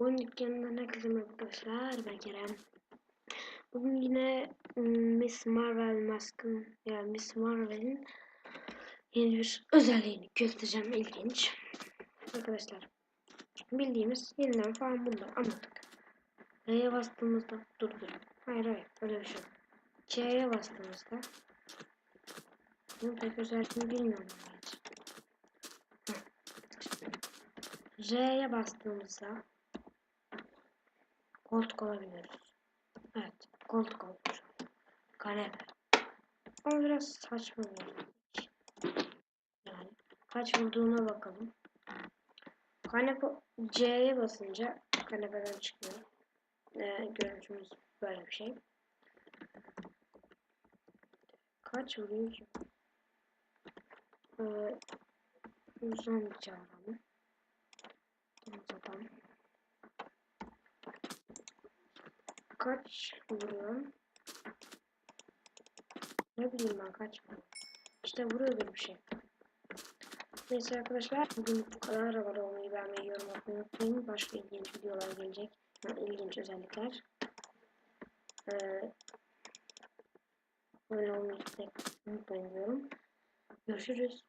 Oyun dükkanından herkese arkadaşlar. Ben Kerem. Bugün yine Miss Marvel maskın yani Miss Marvel'in yeni bir özelliğini göstereceğim. İlginç. Arkadaşlar bildiğimiz yeniden falan bunlar anladık. R'ye bastığımızda dur. Hayır hayır öyle bir şey yok. C'ye bastığımızda bunun pek özelliğini bilmiyorum ben hiç. R'ye bastığımızda koltuk alabiliyoruz. Evet, koltuk alıyoruz. Kanepe. Ama biraz saçma bir Yani kaç vurduğuna bakalım. Kanepe C'ye basınca kanepeden çıkıyor. Ee, görüntümüz böyle bir şey. Kaç vuruyor ki? Ee, uzun bir Kaç vuruyor? Ne bileyim ben kaç vuruyor. İşte vuruyordur bir şey. Neyse arkadaşlar bugün bu kadar abone olmayı beğenmeyi yorum atmayı unutmayın. Başka ilginç videolar gelecek. Yani ilginç özellikler. Ee, abone olmayı unutmayın diyorum. Görüşürüz.